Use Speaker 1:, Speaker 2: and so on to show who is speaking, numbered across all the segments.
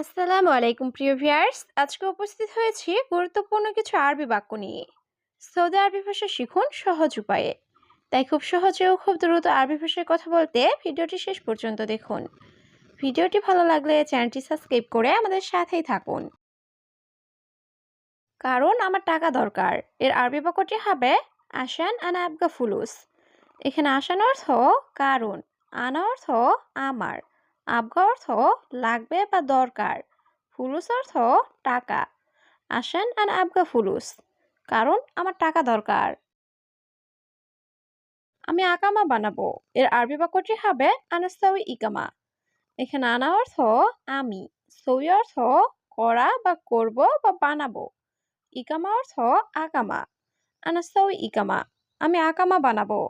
Speaker 1: আসসালামু আলাইকুম, প্রিয় ভিউয়ার্স। আজকে উপস্থিত হয়েছি গুরুত্বপূর্ণ কিছু আরবি বাক্য নিয়ে। সৌদি আরবি ভাষা শিখুন সহজ উপায়ে। তাই খুব সহজে ও খুব দ্রুত আরবি ভাষায় কথা বলতে ভিডিওটি শেষ পর্যন্ত দেখুন। ভিডিওটি ভালো লাগলে চ্যানেলটি সাবস্ক্রাইব করে আমাদের সাথেই থাকুন। কারণ আমার টাকা দরকার। এর আরবি বাক্যটি হবে আসান আনা আবগা ফুলুস। এখানে আসান অর্থ কারণ, আনা অর্থ আমার। আবগা অর্থ লাগবে বা দরকার, ফুলুস অর্থ টাকা। আসেন আন আবগা ফুলুস, কারণ আমার টাকা দরকার। আমি আকামা বানাবো, এর আরবি বাক্যটি হবে আনাস্তাউই ইকামা এখানে আনা অর্থ আমি সই অর্থ করা বা করব বা বানাবো। ইকামা অর্থ আকামা আনাস্তাউই ইকামা আমি আকামা বানাবো।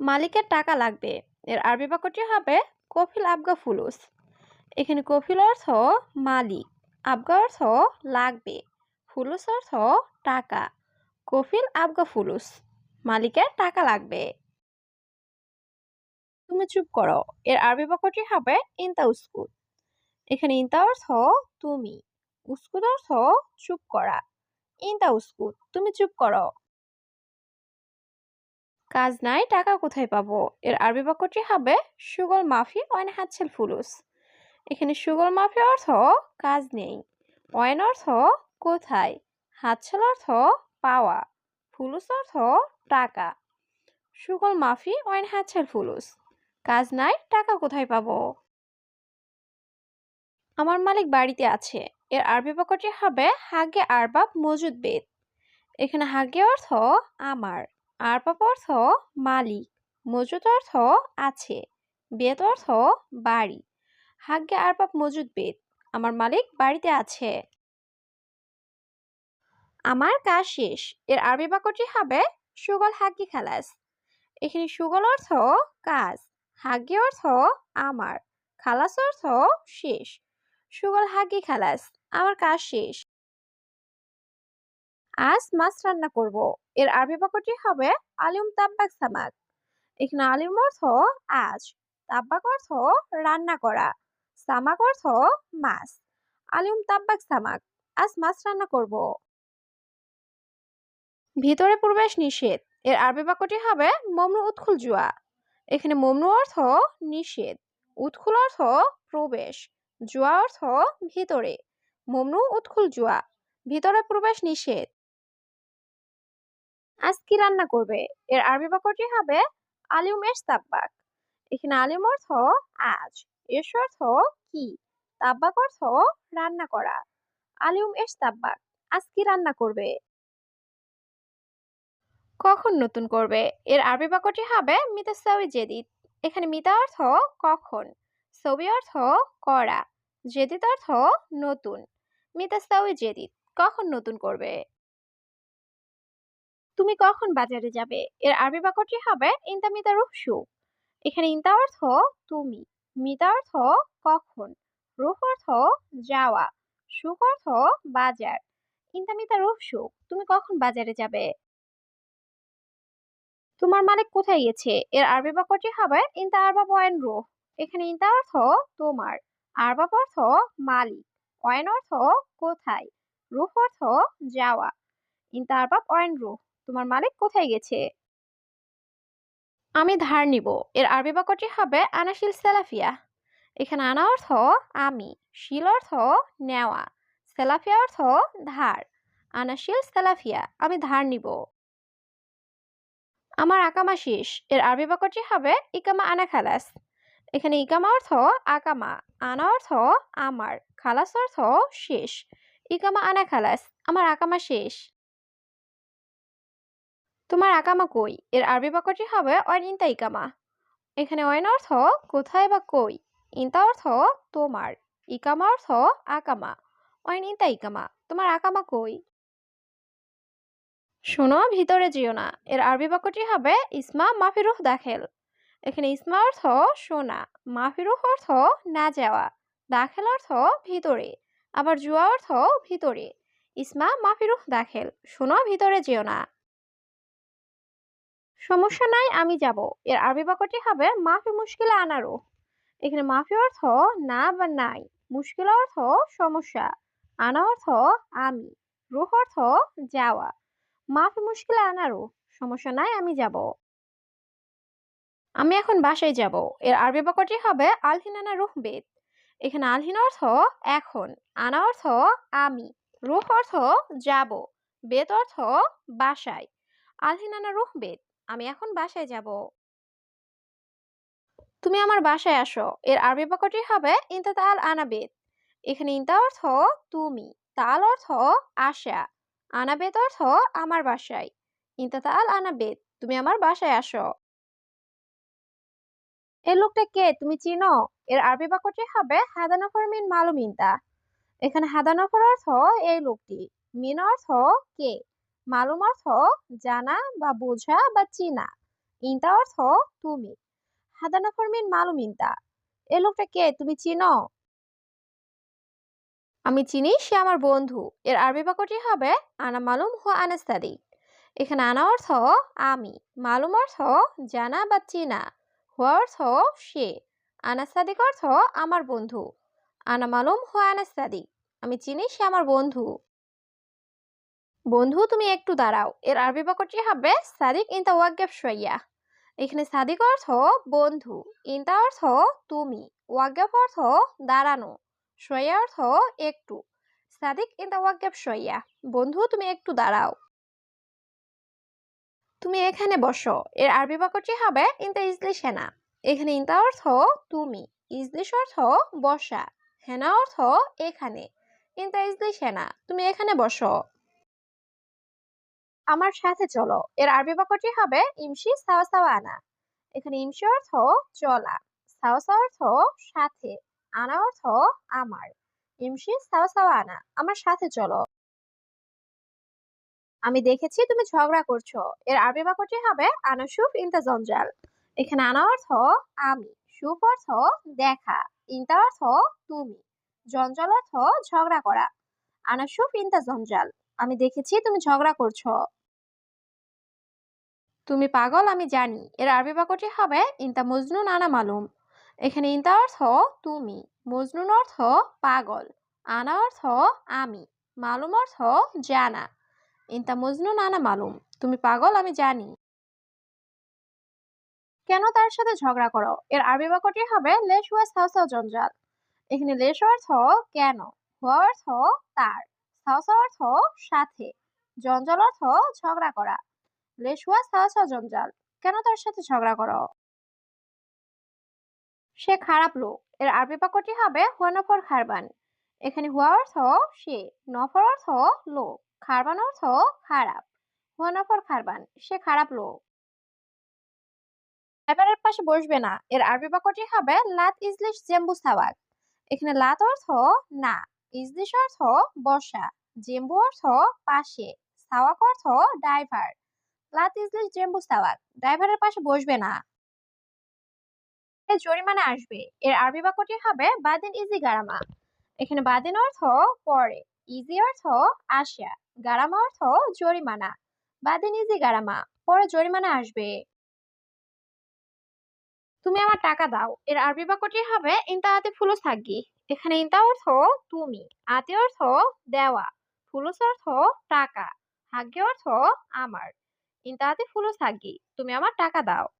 Speaker 1: মালিকের টাকা লাগবে এর আরবি বাক্যটি হবে কফিল আবগা ফুলুস। এখানে কফিল অর্থ মালিক, আবগা অর্থ লাগবে, ফুলুস অর্থ টাকা, কফিল আবগা ফুলুস, মালিকের টাকা লাগবে। তুমি চুপ করো, এর আরবি বাক্যটি হবে ইনতা উস্কুত। এখানে ইনতা অর্থ তুমি, উস্কুত অর্থ চুপ করা, ইনতা উস্কুত, তুমি চুপ করো। কাজ নাই, টাকা কোথায় পাবো? এর আরবি বাক্যটি হবে, সুগল মাফি ওয়াইন হাতছেল ফুলুস। এখানে সুগল মাফি অর্থ কাজ নেই ওয়াইন অর্থ কোথায়, হাতছেল অর্থ পাওয়া, ফুলুস অর্থ টাকা, সুগল মাফি ওয়াইন হাতছেল ফুলুস। কাজ নাই, টাকা কোথায় পাবো? আমার মালিক বাড়িতে আছে, এর আরবি বাক্যটি হবে, হাগে আরবাব মজুদ বেদ। এখানে হাগে অর্থ আমার। আরবাব অর্থ মালিক মজুদ অর্থ আছে বেদ অর্থ বাড়ি। হাগ্গে আরবাব মজুদ বেদ আমার মালিক বাড়িতে আছে। আমার কাজ শেষ, এর আরবি বাক্যটি হবে সুগল হাগ্গি খালাস। এখানে সুগল অর্থ কাজ, হাগ্গি অর্থ আমার, খালাস অর্থ শেষ। সুগল হাগ্গি খালাস, আমার কাজ শেষ। আজ মাছ রান্না করব। এর আরবি বাক্যটি হবে আলিম তাব্বাক সামাক এখানে আলিম অর্থ আজ, তাব্বাক অর্থ রান্না করা, সামাক অর্থ মাছ। আলিম তাব্বাক সামাক, আজ মাছ রান্না করব। ভিতরে প্রবেশ নিষেধ। এর আরবি বাক্যটি হবে মমনু উৎখুল জুয়া। এখানে মমনু অর্থ নিষেধ, উৎখুল অর্থ প্রবেশ, জুয়া অর্থ ভিতরে, মমনু উৎখুল জুয়া। ভিতরে প্রবেশ নিষেধ। আজ কি রান্না করবে? এর আরবি বাক্যটি হবে আলিম এস তাব্বাক। এখানে আলিম অর্থ আজ এস অর্থ কি? তাব্বাক অর্থ রান্না করা। আলিম এস তাব্বাক, আজ কি রান্না করবে? কখন নতুন করবে? এর আরবি বাক্যটি হবে মিতাসাউই জেদিদ এখানে মিতা অর্থ কখন সবি অর্থ করা জেদিদ অর্থ নতুন। মিতাসাউই জেদিদ কখন নতুন করবে? তুমি কখন বাজারে যাবে? এর আরবি বাক্যটি হবে ইনতা মিতা রুহসু এখানে ইনতা অর্থ তুমি মিতা অর্থ কখন রুহ অর্থ যাওয়া সুখ অর্থ বাজার ইনতা মিতা রুহসু তুমি কখন বাজারে যাবে? তোমার মালিক কোথায় গেছে এর আরবি বাক্যটি হবে ইনতা আরবাব ওয়াইন রুহ এখানে ইনতা অর্থ তোমার আরবাব অর্থ মালিক অয়েন অর্থ কোথায় রুহ অর্থ যাওয়া ইনতা আরবাব অয়েন রুহ তোমার মালিক কোথায় গেছে? আমি ধার নিব। এর আরবি বাক্যটি হবে আনাশিল সেলাফিয়া। এখানে আনা অর্থ আমি, শিল অর্থ নেওয়া, সেলাফিয়া অর্থ ধার। আনাশিল সেলাফিয়া, আমি ধার নিব। আমার আকামা শেষ। এর আরবি বাক্যটি হবে ইকামা আনা খালাস। এখানে ইকামা অর্থ আকামা, আনা অর্থ আমার, খালাস অর্থ শেষ। ইকামা আনা খালাস, আমার আকামা শেষ। তোমার আকামা কই? এর আরবি বাক্যটি হবে অয়ন ইনতা ইকামা এখানে অয়ন অর্থ কোথায় বা কই? ইনতা অর্থ তোমার। ইকামা অর্থ আকামা অয়ন ইনতা ইকামা তোমার আকামা কই? শোনো, ভিতরে যেও না। এর আরবি বাক্যটি হবে ইসমা মাফিরুহ দাখেল। এখানে ইসমা অর্থ শোনা, মাফিরুহ অর্থ না যাওয়া, দাখেল অর্থ ভিতরে, আবার জুয়া অর্থ ভিতরে। ইসমা মাফিরুহ দাখেল। শোনো, ভিতরে যেও না। সমস্যা নাই, আমি যাব। এর আরবি বাক্যটি হবে, মাফি মুশকিলে আনারো। এখানে মাফি অর্থ, না বা নাই। মুশকিল অর্থ, সমস্যা। আনা অর্থ, আমি। রুহ অর্থ, যাওয়া। মাফি মুশকিল আনা রুহ সমস্যা নাই, আমি যাব। আমি এখন বাসায় যাব। এর আরবি বাক্যটি হবে আলহিন আনা রুহ বেদ। এখানে আলহিন অর্থ, এখন। আনা অর্থ, আমি। রুহ অর্থ, যাব। বেদ অর্থ, বাসায়। আলহিন আনা রুহ বেদ। আমি এখন বাসায় যাব। তুমি আমার বাসায় আসো। এর আরবি বাক্যটি হবে ইনতা তাল আনাবেদ এখানে ইনতা অর্থ তুমি তাল অর্থ আশা আনাবেদ অর্থ আমার বাসায় ইনতা তাল আনাবেদ তুমি আমার বাসায় আসো। এই লোকটা কে? তুমি চিনো? এর আরবি বাক্যটি হবে হাদানফর মিন মালুম ইনতা এখানে হাদানফর অর্থ এই লোকটি। মিন অর্থ কে মালুম অর্থ জানা বা বোঝা বা চিনা। ইনতা অর্থ তুমি। হাদানাফর মিন মালুম ইনতা। এই লোকটা কে? তুমি চিনো? আমি চিনি, সে আমার বন্ধু। এর আরবি বাক্যটি হবে, আনা মালুম হো আনাস্তাদি। এখানে আনা অর্থ আমি। মালুম অর্থ জানা বা চিনা। হুয়া অর্থ সে। আনাস্তাদিক অর্থ আমার বন্ধু। আনা মালুম হো আনাস্তাদি। আমি চিনি, সে আমার বন্ধু। বন্ধু, তুমি একটু দাঁড়াও। এর আরবি বাক্যটি হবে সাদিক ইনতা ওয়াগ্গেফ শইয়া এখানে সাদিক অর্থ বন্ধু, ইন ইনতা অর্থ তুমি ওয়াগ্গেফ অর্থ দাঁড়ানো শইয়া অর্থ একটু। সাদিক ইনতা ওয়াগ্গেফ শইয়া বন্ধু, তুমি একটু দাঁড়াও। তুমি এখানে বসো। এর আরবি বাক্যটি হবে ইনতা ইজলিশ হেনা এখানে ইনতা অর্থ তুমি, ইজলিশ অর্থ বসা, হেনা অর্থ এখানে। ইনতা ইজলিশ হেনা তুমি এখানে বসো। আমার সাথে চলো। এর আরবি বাক্যটি হবে ইমশি সাওয়া এখানে ইমশি অর্থ চলা, সাওয়া অর্থ সাথে, আনা অর্থ আমার। ইমশি সাওয়া আনা, আমার সাথে চলো। আমি দেখেছি তুমি ঝগড়া করছ। এর আরবি বাক্যটি হবে আনাসুফ ইনতা জঞ্জাল। এখানে আনা অর্থ আমি, সুফ অর্থ দেখা, ইনতা অর্থ তুমি, জঞ্জাল অর্থ ঝগড়া করা। আনাসুফ ইনতা জঞ্জাল। আমি দেখেছি তুমি ঝগড়া করছ। তুমি পাগল, আমি জানি। এর আরবি বাক্যটি হবে, ইনতা মজনুন আনা মালুম। এখানে ইনতা অর্থ তুমি। মজনুন অর্থ পাগল। আনা অর্থ আমি। মালুম অর্থ জানা। ইনতা মজনুন আনা মালুম। তুমি পাগল, আমি জানি। কেন তার সাথে ঝগড়া করো? এর আরবি বাক্যটি হবে, লেশ হুয়া সাউসাও জঞ্জাল। এখানে লেশ অর্থ কেন? হুয়া অর্থ তার। সাউসা অর্থ সাথে। জঞ্জাল অর্থ ঝগড়া করা। জঞ্জাল কেন তার সাথে ঝগড়া করো? সে খারাপ লোক। এর আরবি বাক্যটি হবে হুয়া নফর খারবান। এখানে হুয়া অর্থ সে, নফর অর্থ লোক, খারবান অর্থ খারাপ। হুয়া নফর খারবান, সে খারাপ লোক। ড্রাইভারের পাশে বসবে না। এর আরবি বাক্যটি হবে লাত ইজলিশ জেম্বু সাওয়াক এখানে লাত অর্থ না, ইজলিশ অর্থ বসা জেম্বু অর্থ পাশে সাওয়াক অর্থ ড্রাইভার। ড্রাইভারের পাশে বসবে না। জরিমানা আসবে। এর আরবি বাক্যটি হবে, বাদিন ইজি গারামা। এখানে বাদিন অর্থ পরে ইজি অর্থ আসা। গারামা অর্থ জরিমানা। বাদিন ইজি গারামা, পরে জরিমানা আসবে। তুমি আমার টাকা দাও। এর আরবি বাক্যটি হবে, ইনতা আতে ফুলুস হাগি এখানে ইনতা অর্থ তুমি, আতে অর্থ দেওয়া। ফুলুস অর্থ টাকা। হাগ্গি অর্থ আমার। ইনতা আতে ফুলুস থাকি তুমি আমার টাকা দাও।